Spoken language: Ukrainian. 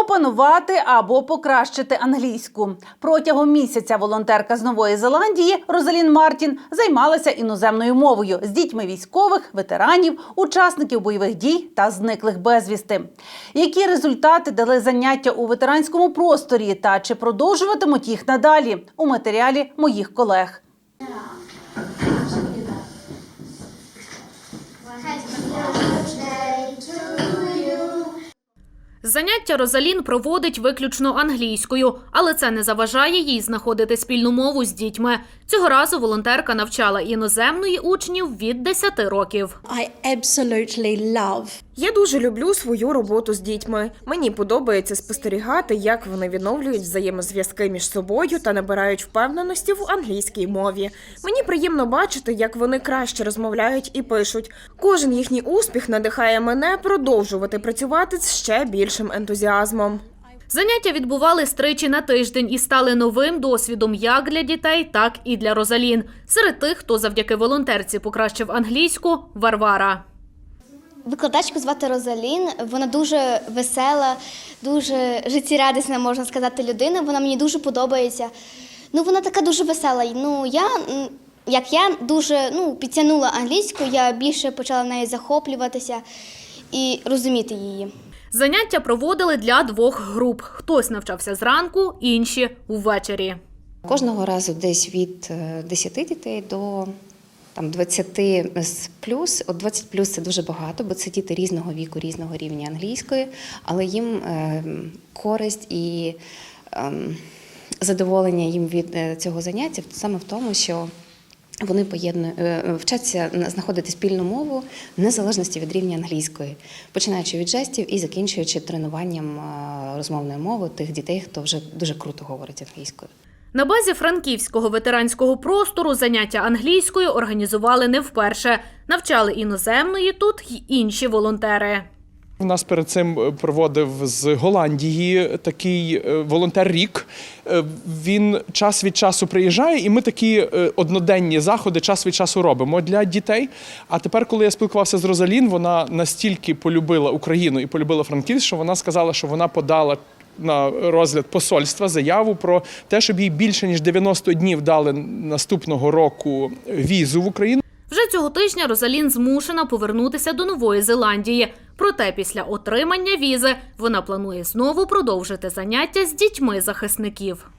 Опанувати або покращити англійську протягом місяця волонтерка з Нової Зеландії Розалін Мартін займалася іноземною мовою з дітьми військових, ветеранів, учасників бойових дій та зниклих безвісти. Які результати дали заняття у ветеранському просторі та чи продовжуватимуть їх надалі у матеріалі моїх колег? Заняття Розалін проводить виключно англійською, але це не заважає їй знаходити спільну мову з дітьми. Цього разу волонтерка навчала іноземної учнів від 10 років. I absolutely love Я дуже люблю свою роботу з дітьми. Мені подобається спостерігати, як вони відновлюють взаємозв'язки між собою та набирають впевненості в англійській мові. Мені приємно бачити, як вони краще розмовляють і пишуть. Кожен їхній успіх надихає мене продовжувати працювати з ще більшим ентузіазмом. Заняття відбувались тричі на тиждень і стали новим досвідом як для дітей, так і для Розалін. Серед тих, хто завдяки волонтерці покращив англійську Варвара. Викладачку звати Розалін. Вона дуже весела, дуже життєрадісна, можна сказати, людина. Вона мені дуже подобається. Ну, вона така дуже весела. Ну, я, як я дуже ну, підтягнула англійську, я більше почала нею захоплюватися і розуміти її. Заняття проводили для двох груп: хтось навчався зранку, інші увечері. Кожного разу десь від е, 10 дітей до там 20 з плюс. От 20 плюс це дуже багато, бо це діти різного віку, різного рівня англійської, але їм е, користь і е, задоволення їм від е, цього заняття саме в тому, що вони поєднують е, вчаться знаходити спільну мову в незалежності від рівня англійської, починаючи від жестів і закінчуючи тренуванням е, розмовної мови тих дітей, хто вже дуже круто говорить англійською. На базі франківського ветеранського простору заняття англійською організували не вперше. Навчали іноземної тут й інші волонтери. У нас перед цим е, проводив з Голландії такий е, волонтер рік. Е, Він час від часу приїжджає, і ми такі одноденні заходи час від часу робимо для дітей. А тепер, коли я спілкувався з Розалін, вона настільки полюбила Україну і полюбила Франківськ, що вона сказала, що вона подала. На розгляд посольства заяву про те, щоб їй більше ніж 90 днів дали наступного року візу в Україну. Вже цього тижня Розалін змушена повернутися до Нової Зеландії. Проте після отримання візи вона планує знову продовжити заняття з дітьми захисників.